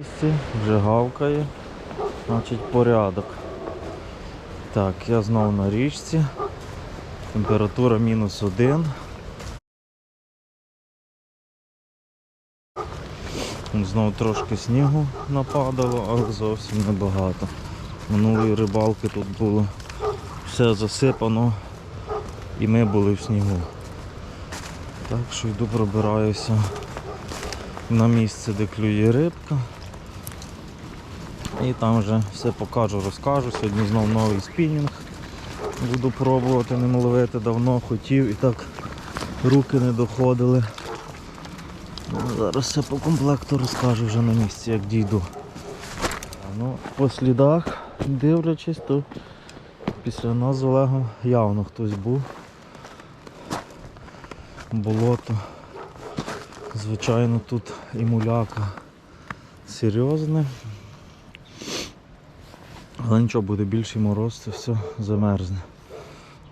Місці вже гавкає, значить порядок. Так, я знову на річці. Температура мінус один. Знову трошки снігу нападало, але зовсім небагато. Минулої рибалки тут було все засипано і ми були в снігу. Так що йду пробираюся на місце, де клює рибка. І там вже все покажу, розкажу. Сьогодні знов новий спінінг. Буду пробувати ним ловити, давно хотів і так руки не доходили. Ну, Зараз все по комплекту розкажу вже на місці, як дійду. Ну, по слідах, дивлячись, то після нас з Олегом явно хтось був. Болото. Звичайно, тут і муляка серйозне. Але нічого, буде більший мороз, це все замерзне.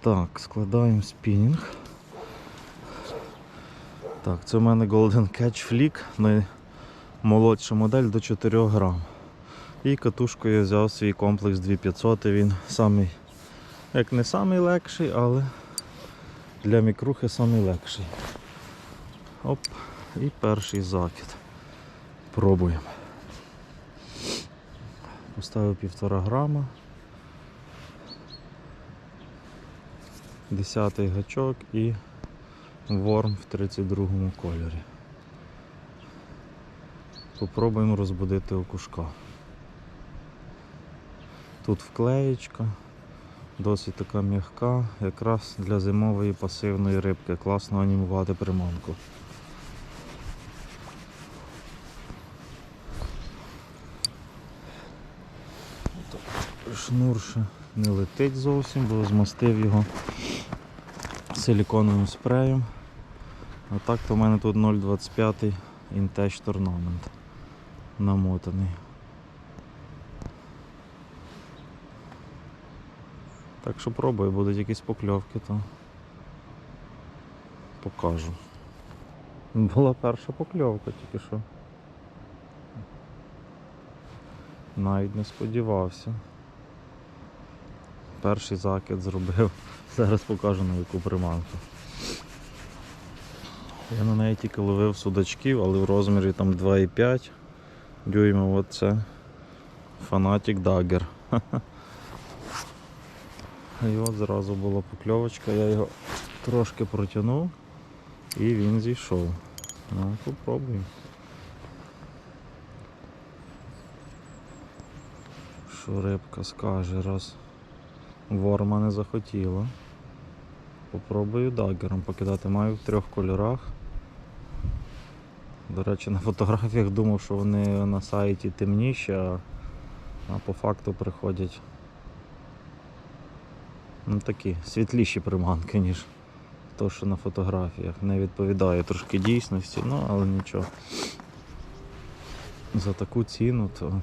Так, складаємо спінінг. Так, це в мене Golden Catch Flick, наймолодша модель до 4 грам. І катушку я взяв свій комплекс 2500, він самий, як не самий легший, але для мікрухи самий легший. Оп, і перший закид. Пробуємо. Поставив півтора грама. Десятий гачок і ворм в 32-му кольорі. Попробуємо розбудити окушка. Тут вклеєчка, досить така м'яка, якраз для зимової пасивної рибки. Класно анімувати приманку. Шнур ще не летить зовсім, бо змастив його силіконовим спреєм. А так то в мене тут 0,25 Intech Tournament намотаний. Так що пробую, будуть якісь покльовки, то покажу. Була перша покльовка тільки що. Навіть не сподівався. Перший закид зробив. Зараз покажу на яку приманку. Я на неї тільки ловив судачків, але в розмірі там 2,5 дюйма. Оце Fanatic Dagger. І от зразу була покльовочка, я його трошки протягнув і він зійшов. Ну, попробуємо. Що рибка скаже, раз ворма не захотіла. Попробую дагером покидати. Маю в трьох кольорах. До речі, на фотографіях думав, що вони на сайті темніші, а, а по факту приходять ну, такі світліші приманки, ніж то, що на фотографіях. Не відповідає трошки дійсності, ну але нічого. За таку ціну то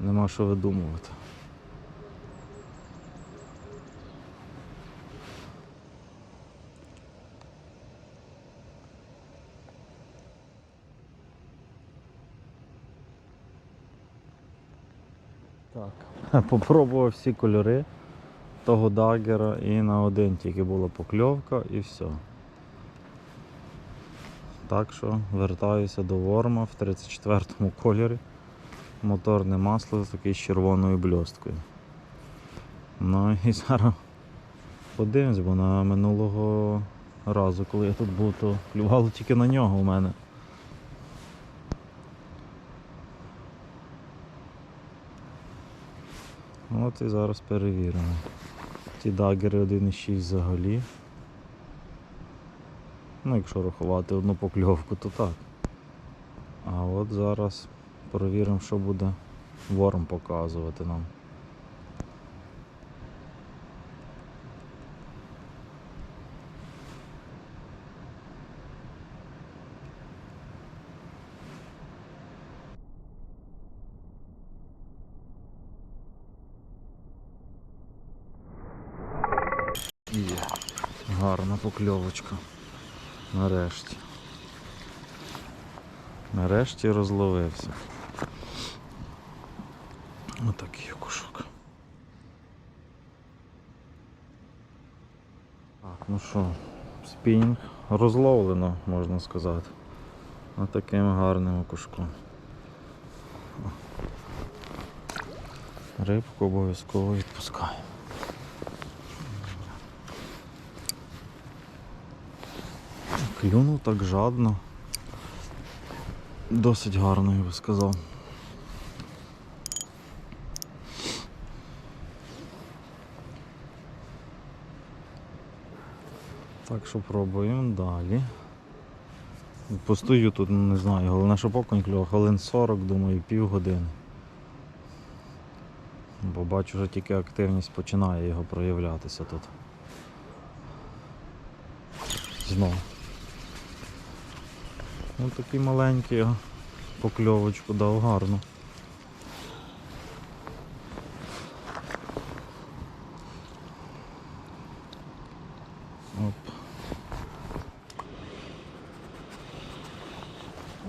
нема що видумувати. Попробував всі кольори того дагера і на один тільки була покльовка і все. Так що вертаюся до ворма в 34-му кольорі. Моторне масло таке з червоною бльосткою. Ну і зараз подивимось, бо на минулого разу, коли я тут був, то клювало тільки на нього у мене. От і зараз перевіримо. Ті дагери 1,6 взагалі. Ну, якщо рахувати одну покльовку, то так. А от зараз перевіримо, що буде ворм показувати нам. Є. Гарна покльовочка. Нарешті. Нарешті розловився. Отакий окушок. Так, ну що, спінінг розловлено, можна сказати. Отаким гарним окушком. Рибку обов'язково відпускаємо. Клюнув так жадно. Досить гарно, я би сказав. Так що пробуємо далі. Постою тут, не знаю, головне, щоб окунь клював, хвилин 40, думаю, півгодини. Бо бачу, що тільки активність починає його проявлятися тут. Знову. Ось такий маленький покльовочку дав гарну. Оп.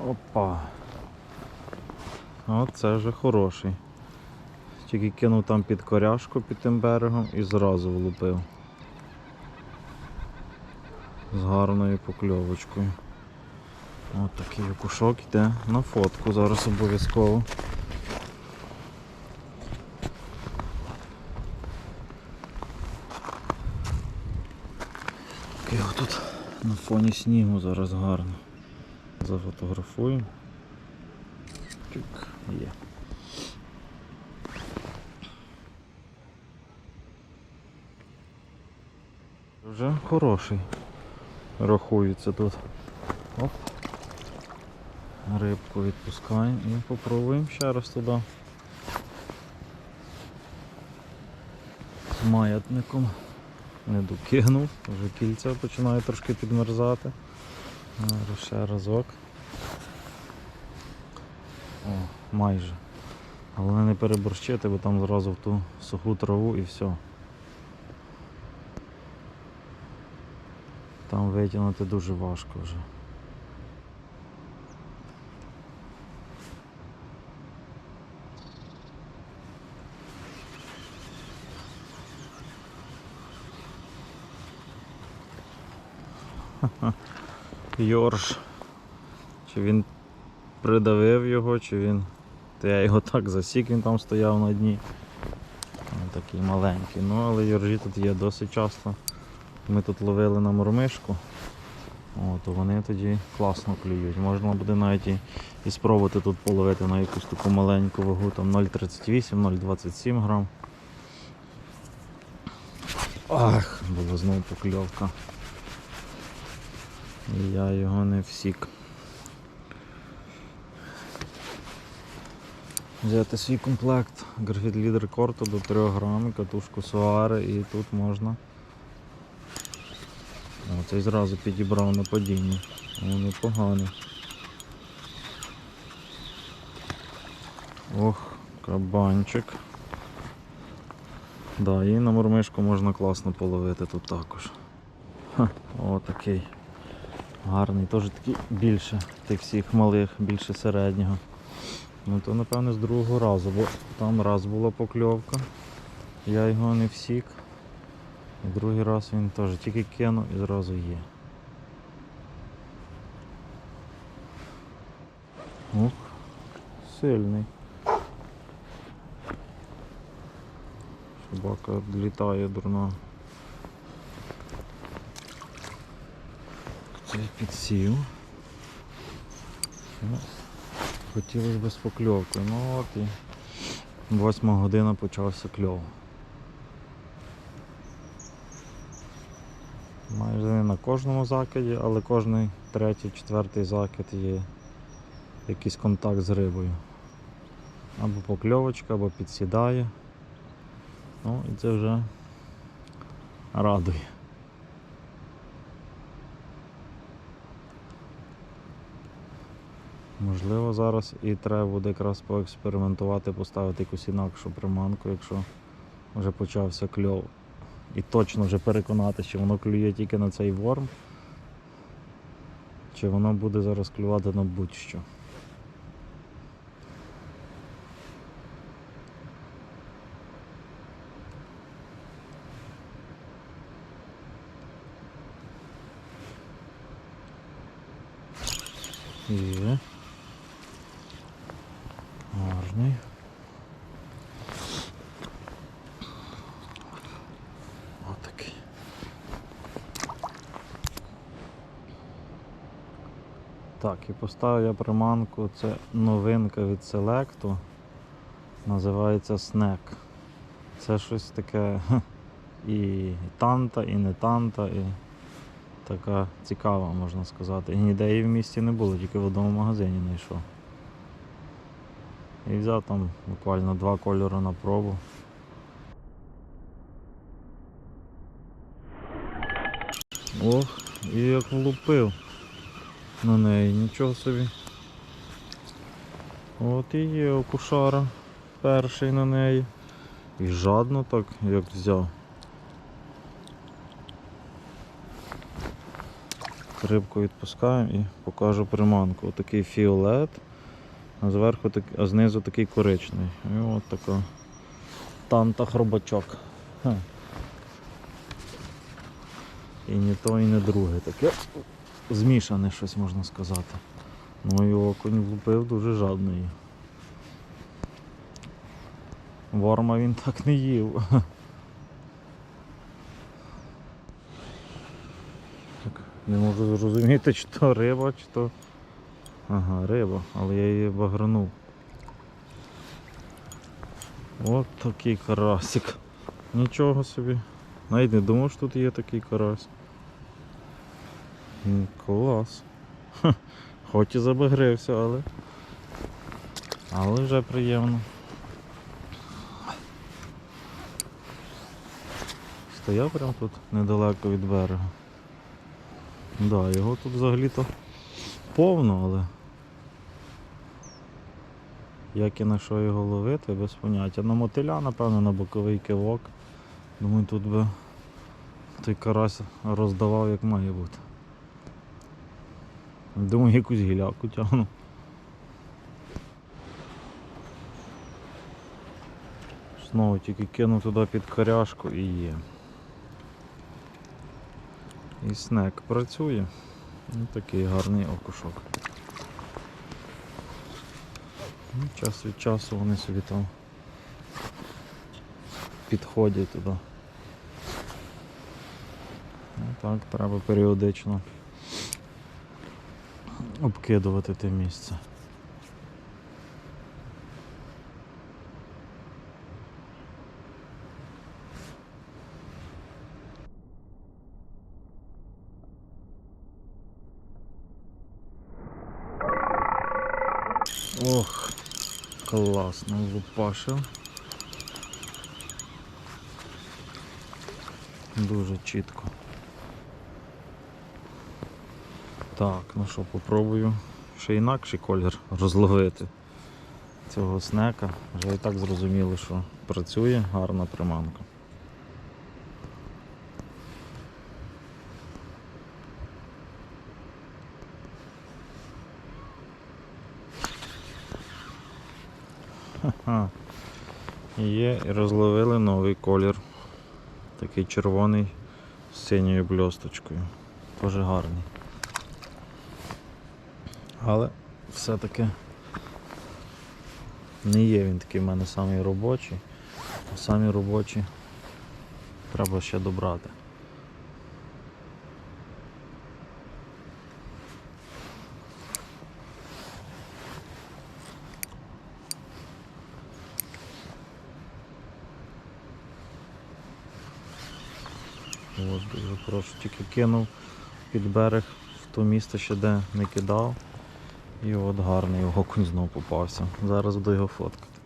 Опа. Оце вже хороший. Тільки кинув там під коряшку під тим берегом і зразу влупив. З гарною покльовочкою. Ось такий окушок йде на фотку зараз обов'язково. Так його тут на фоні снігу зараз гарно. Зафотографуємо. Чик, є. Вже хороший. Рахується тут. Оп. Рибку відпускаємо і попробуємо ще раз туди. З маятником. Не докинув, вже кільця починає трошки підмерзати. Ще разок. О, майже. Головне не переборщити, бо там зразу в ту суху траву і все. Там витягнути дуже важко вже. Йорш. Чи він придавив його, чи він. То я його так засік, він там стояв на дні. Він такий маленький. Ну але йоржі тут є досить часто. Ми тут ловили на мормишку. О, то вони тоді класно клюють. Можна буде навіть і, і спробувати тут половити на якусь таку маленьку вагу, там 0,38-0,27 грам. Ах, була знову покльовка. І я його не всік. Взяти свій комплект графіт лідер корту до 3 грам, катушку суари і тут можна. О, цей зразу підібрав на падінні. О, непогано. Ох, кабанчик. Да, і на мормишку можна класно половити тут також. Ха, о, такий. Гарний, теж такий більше тих всіх малих, більше середнього. Ну то напевно з другого разу, бо там раз була покльовка, я його не всік. І другий раз він теж тільки кинув і зразу є. Ух, сильний. Собака літає дурна. Це підсів. Хотілося б з покльовкою. Ну от і восьма година почався кльов. Майже не на кожному закиді, але кожний третій, четвертий закид є якийсь контакт з рибою. Або покльовочка, або підсідає. Ну і це вже радує. Можливо, зараз і треба буде якраз поекспериментувати, поставити якусь інакшу приманку, якщо вже почався кльов. І точно вже переконатися, чи воно клює тільки на цей ворм, чи воно буде зараз клювати на будь-що. Є. Так, і поставив я приманку, це новинка від Селекту. Називається Снек. Це щось таке і танта, і не танта, і така цікава, можна сказати. І ніде її в місті не було, тільки в одному магазині знайшов. І взяв там буквально два кольори на пробу. Ох, і як влупив на неї, нічого собі. От і є окушара перший на неї. І жадно так, як взяв. Рибку відпускаємо і покажу приманку. Отакий фіолет, а зверху а знизу такий коричний. І от така танта хробачок. І не то, і не друге. Таке змішане щось можна сказати. Ну і окунь влупив дуже жадний. Ворма він так не їв. Так, не можу зрозуміти, чи то риба, чи то. Ага, риба, але я її багранув. От такий карасик. Нічого собі. Навіть не думав, що тут є такий карась. Клас. Хоч і забагрився, але. Але вже приємно. Стояв прямо тут недалеко від берега. Да, його тут взагалі-то повно, але. Як і на що його ловити, без поняття. На мотиля, напевно, на боковий кивок. Думаю, тут би той карась роздавав як має бути. Думаю, якусь гіляку тягну. Знову тільки кину туди під коряшку і є. І снек працює. Ну, такий гарний окушок. Ну, час від часу вони собі там підходять туди. Ну, так, треба періодично обкидувати те місце. Ох, класно лупашив. Дуже чітко. Так, ну що, попробую ще інакший колір розловити цього снека. Вже і так зрозуміло, що працює гарна приманка. Є і розловили новий колір. Такий червоний з синьою бльосточкою. Дуже гарний. Але все-таки не є він такий в мене самий робочий. А самі робочі треба ще добрати. Ось дуже прошу, тільки кинув під берег в то місце ще де не кидав. І от гарний його кунь знов попався. Зараз буду його фоткати.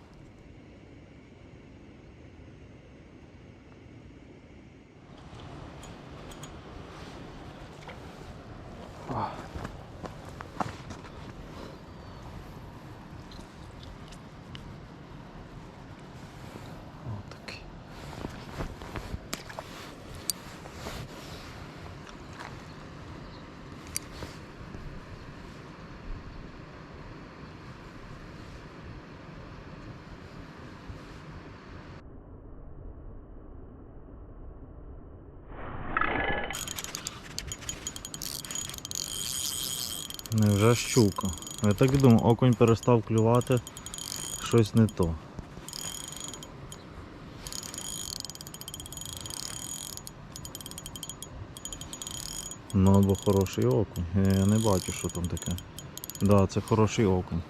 Невже щука? Я так і думав, окунь перестав клювати, щось не то. Ну або хороший окунь. Я я не бачу, що там таке. Да, це хороший окунь.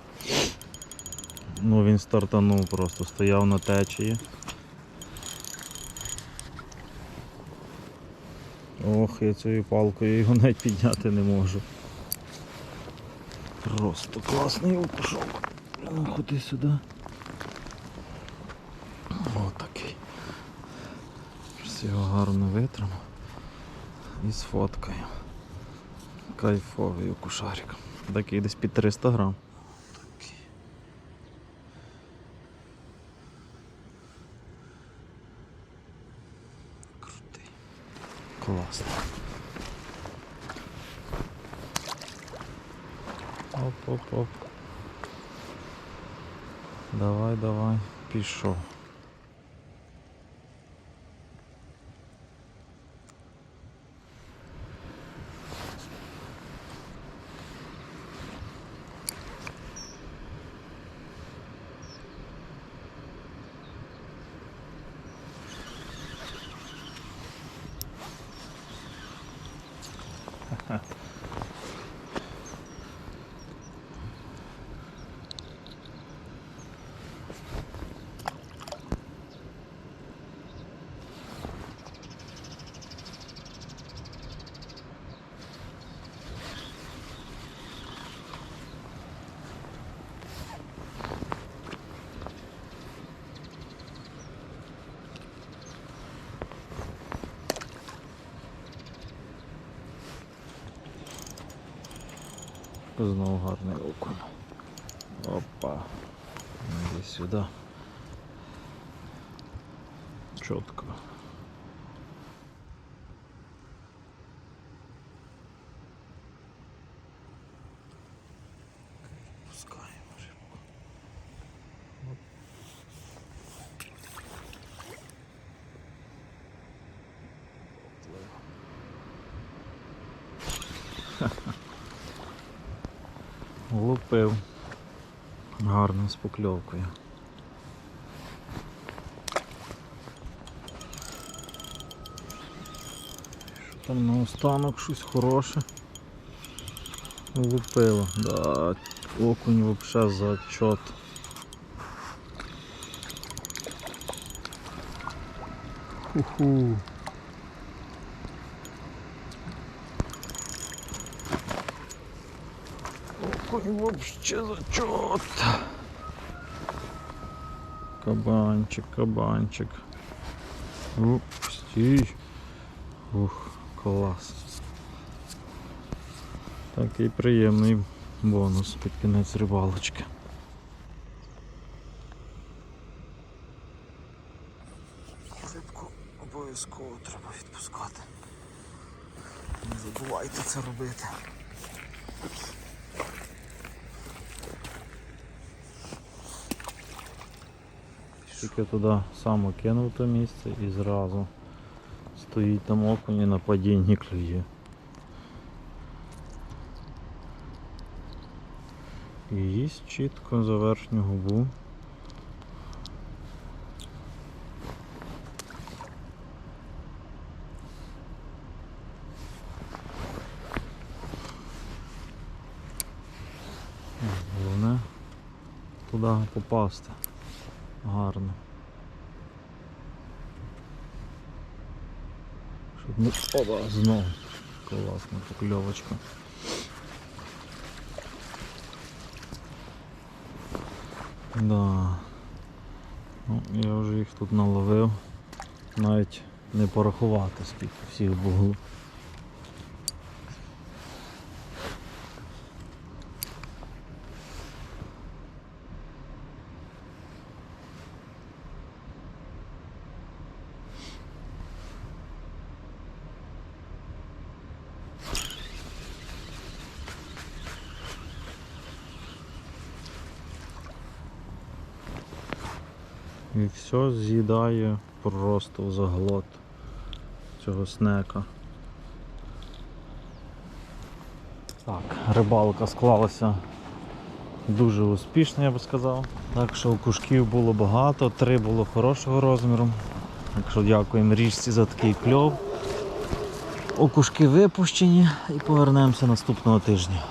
Ну він стартанув просто, стояв на течії. Ох, я цією палкою його навіть підняти не можу. Просто класний окушок. Ходи сюди. Отакий. Зараз його гарно витримо і сфоткаю. Кайфовий окушарик. Такий десь під 300 грам. Крутий. Класно. оп, оп, оп. Давай, давай, пішов. Huh. Знову гарний окунь. Опа. Іди сюди. Чітко. Пускаємо рибку. Оп. Лупив. Гарно з покльовкою. Що там на останок щось хороше. Лупило. Да, окунь вообще зачет. Ху-ху. Окунь вообще зачет. Кабанчик, кабанчик. Уп, стій. Ух, клас. Такий приємний бонус під кінець рибалочки. Рибку обов'язково треба відпускати. Не забувайте це робити. Тільки туди сам кинув то місце і зразу стоїть там окунь і на падінні клює. І їсть чітко за верхню губу. Головне туди попасти. Гарно. Щоб не... Опа, знову. Класна покльовочка. Да. Ну, я вже їх тут наловив. Навіть не порахувати скільки всіх було. І все з'їдає просто в заглот цього снека. Так, рибалка склалася дуже успішно, я би сказав. Так що окушків було багато, три було хорошого розміру. Так що дякуємо річці за такий кльов. Окушки випущені і повернемося наступного тижня.